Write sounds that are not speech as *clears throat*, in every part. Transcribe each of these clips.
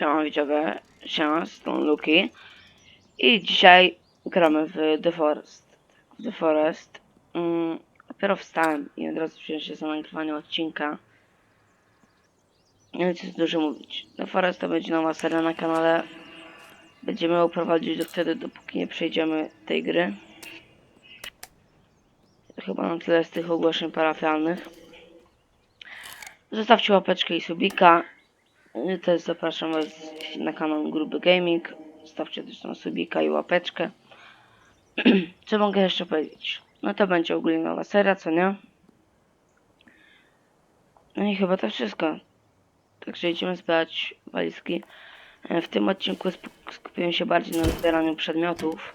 Siema widzowie, siema, Luki. I dzisiaj gramy w The Forest. W The Forest. Mm, dopiero wstałem i od razu wziąłem się za nagrywanie odcinka. Nie wiem co dużo mówić. The Forest to będzie nowa seria na kanale. Będziemy ją prowadzić do wtedy, dopóki nie przejdziemy tej gry. Chyba na tyle z tych ogłoszeń parafialnych. Zostawcie łapeczkę i subika. I Też zapraszam Was na kanał Gruby Gaming. Stawcie też tam subika i łapeczkę. *clears throat* Co mogę jeszcze powiedzieć? No to będzie ogólnie nowa seria, co nie? No i chyba to wszystko. Także idziemy zbierać walizki. E, W tym odcinku skupiłem się bardziej na zbieraniu przedmiotów.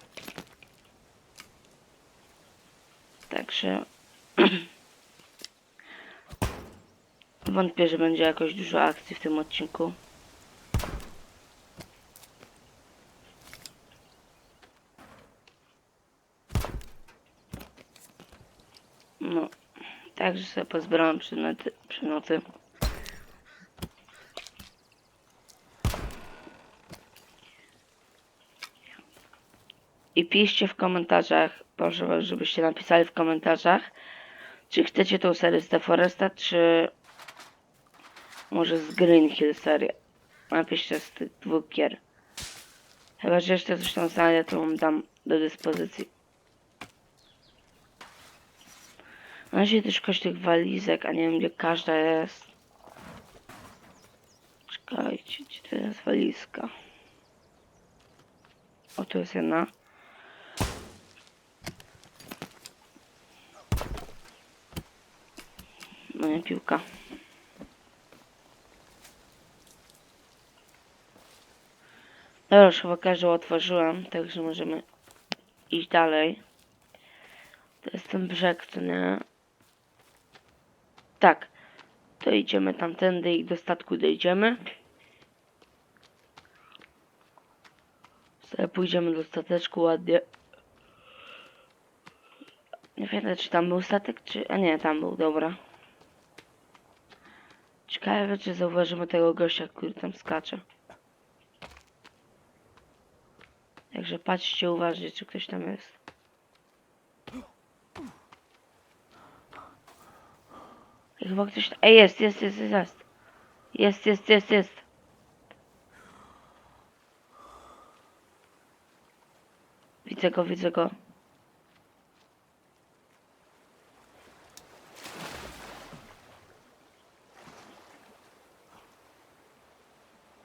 Także *clears throat* wątpię, że będzie jakoś dużo akcji w tym odcinku. No, także sobie pozbierałem przedmioty. przedmioty. I piszcie w komentarzach, proszę was, żebyście napisali w komentarzach, czy chcecie tą serię z The Foresta, czy może z Green Hill serię. Napiszcie z tych dwóch gier. Chyba, że jeszcze coś tam znajdę, to wam dam do dyspozycji. Na razie też szukać tych walizek, a nie wiem gdzie każda jest. Czekajcie, gdzie to jest walizka? O, tu jest jedna. No nie piłka. Dobra, chyba każdą otworzyłem, także możemy iść dalej. To jest ten brzeg, co nie? Tak. To idziemy tamtędy i do statku dojdziemy. Sobie pójdziemy do stateczku ładnie. Nie wiem, czy tam był statek, czy... A nie, tam był, dobra. Ciekawe, czy zauważymy tego gościa, który tam skacze. Także patrzcie uważnie, czy ktoś tam jest. Chyba ktoś. Ej, jest, jest, jest, jest, jest. Jest, jest, jest, jest. Widzę go, widzę go.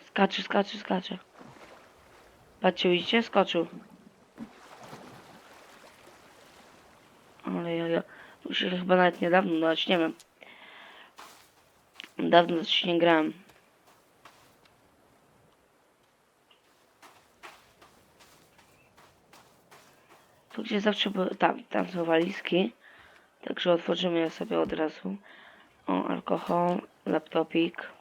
Skacze, skacze, skacze. Patrzcie, widzicie? Skoczył. Ale ja, ja. Muszę chyba nawet niedawno dać, nie wiem. Dawno coś nie grałem. Tu gdzie zawsze były, tam, tam są walizki. Także otworzymy je sobie od razu. O, alkohol, laptopik.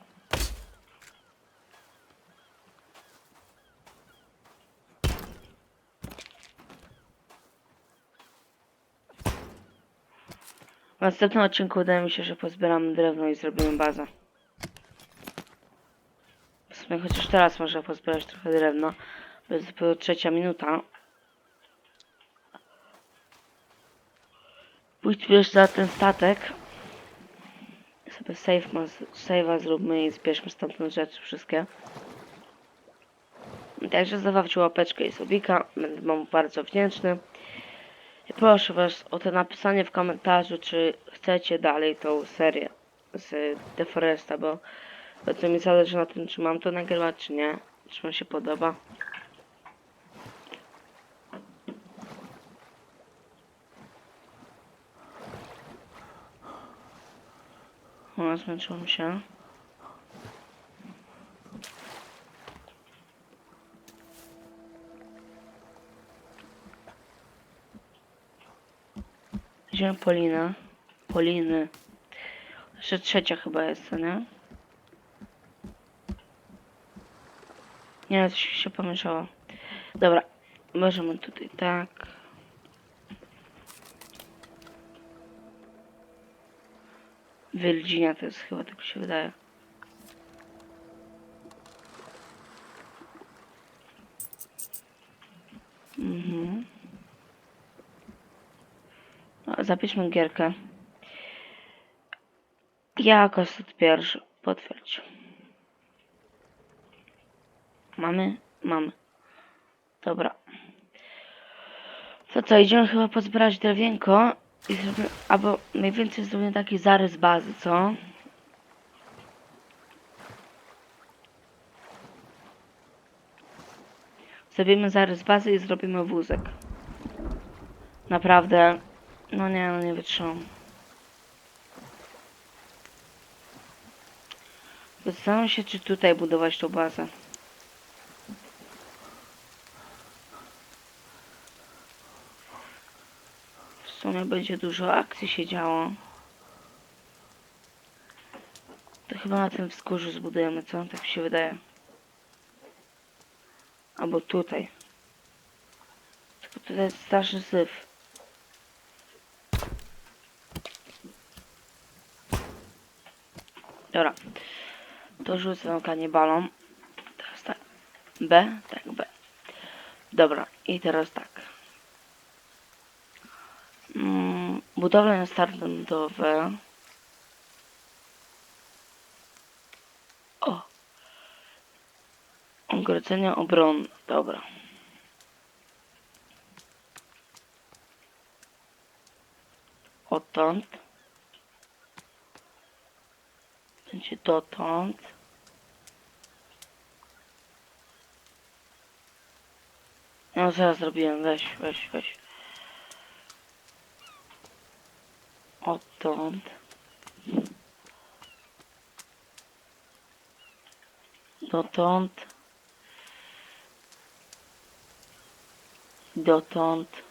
W następnym odcinku udaje mi się, że pozbieram drewno i zrobimy bazę. W sumie chociaż teraz można pozbierać trochę drewna. To jest dopiero trzecia minuta. Pójdźmy za ten statek. Sobie save zróbmy i zbierzmy stamtąd rzeczy wszystkie. Także zostawcie łapeczkę i subika. Będę wam bardzo wdzięczny. Proszę was o to napisanie w komentarzu, czy chcecie dalej tą serię z The Foresta, bo bardzo mi zależy na tym, czy mam to nagrywać, czy nie. Czy wam się podoba. O, zmęczyłem się. Polina. Poliny. Jeszcze trzecia chyba jest, nie? Nie, coś się pomieszało. Dobra, możemy tutaj tak. Virginia to jest chyba, tak się wydaje. Mhm. Zapiszmy gierkę. Jako set pierwszy. Potwierdź. Mamy? Mamy. Dobra. To co, idziemy chyba pozbierać drewienko i zrobimy, albo najwięcej zrobimy taki zarys bazy, co? Zrobimy zarys bazy i zrobimy wózek. Naprawdę, no nie, no nie wytrzymam. Zastanawiam się, czy tutaj budować tą bazę. W sumie będzie dużo akcji się działo. To chyba na tym wzgórzu zbudujemy, co? Tak mi się wydaje. Albo tutaj. Tylko tutaj jest straszny syf. Dobra. To rzucę kanibalom. Teraz tak. B? Tak, B. Dobra. I teraz tak. Mm, budowle standardowe. O. Ogrodzenie obronne. Dobra. Odtąd. Będzie dotąd. No zaraz zrobiłem, weź, weź, weź. Odtąd. Dotąd. Dotąd.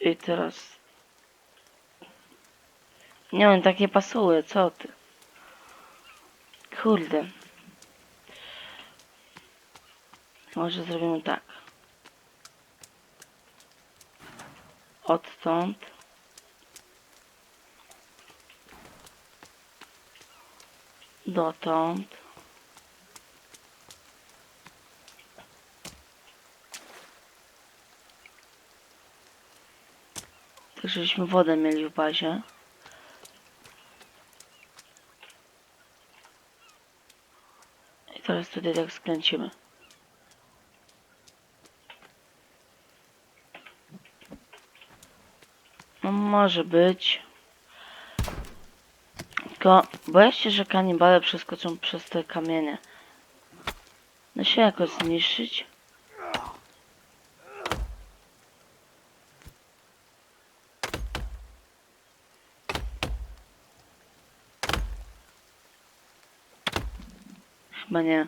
I teraz. Nie on tak nie pasuje, co ty? Kurde. Może zrobimy tak. Odtąd. Dotąd. Tak, żebyśmy wodę mieli w bazie. I teraz tutaj tak skręcimy. No może być. Tylko boję się, że kanibale przeskoczą przez te kamienie. Da się jakoś zniszczyć? Chyba nie.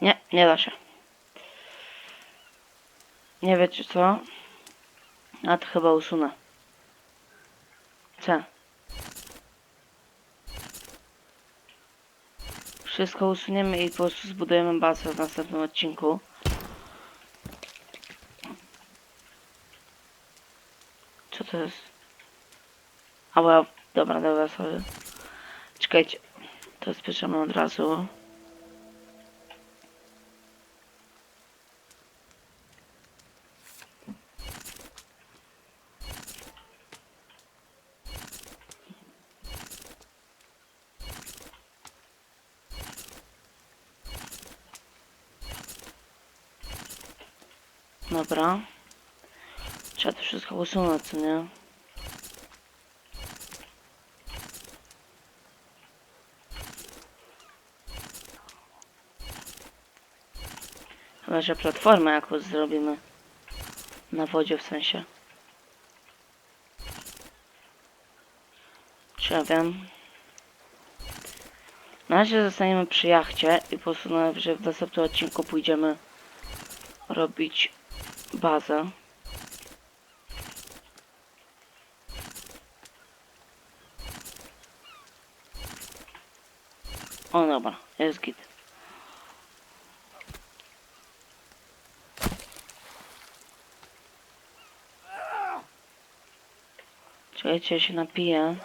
Nie, nie da się. Nie wiecie co? A to chyba usunę. Co? Wszystko usuniemy i po prostu zbudujemy bazę w następnym odcinku. Co to jest? A bo, dobra, dobra, sorry. Czekajcie. To spieszamy od razu. Dobra. Trzeba to wszystko usunąć, co nie? Chyba, że platformę jakąś zrobimy. Na wodzie w sensie. Czy ja wiem? Na razie zostaniemy przy jachcie i po prostu najwyżej w następnym odcinku pójdziemy robić bazę. O dobra, jest git. Czekajcie, ja się napiję.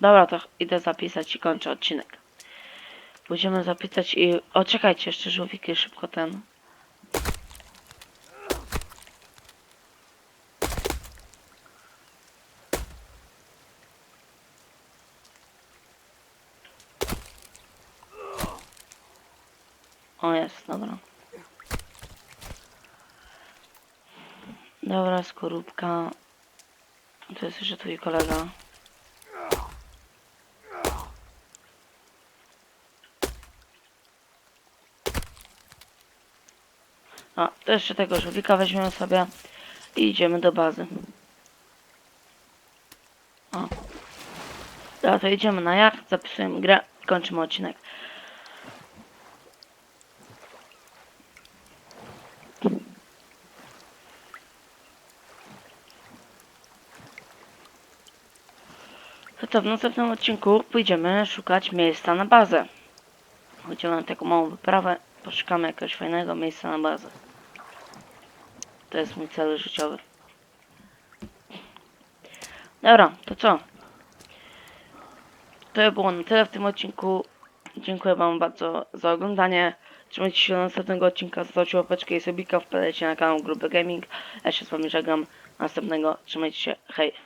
Dobra, to idę zapisać i kończę odcinek. Będziemy zapisać i... O, czekajcie, jeszcze żółwiki szybko ten... Dobra, skorupka. To jest jeszcze twój kolega. A, to jeszcze tego żółwika weźmiemy sobie i idziemy do bazy. O. Dobra, to idziemy na jacht, zapisujemy grę kończymy odcinek. To w następnym odcinku pójdziemy szukać miejsca na bazę. Pójdziemy na taką małą wyprawę, poszukamy jakiegoś fajnego miejsca na bazę. To jest mój cel życiowy. Dobra, to co? To było na tyle w tym odcinku. Dziękuję Wam bardzo za oglądanie. Trzymajcie się do następnego odcinka, zostawcie łapeczkę i subika, wpadajcie na kanał Grupy Gaming. Ja się z Wami żegnam. Następnego, trzymajcie się, hej.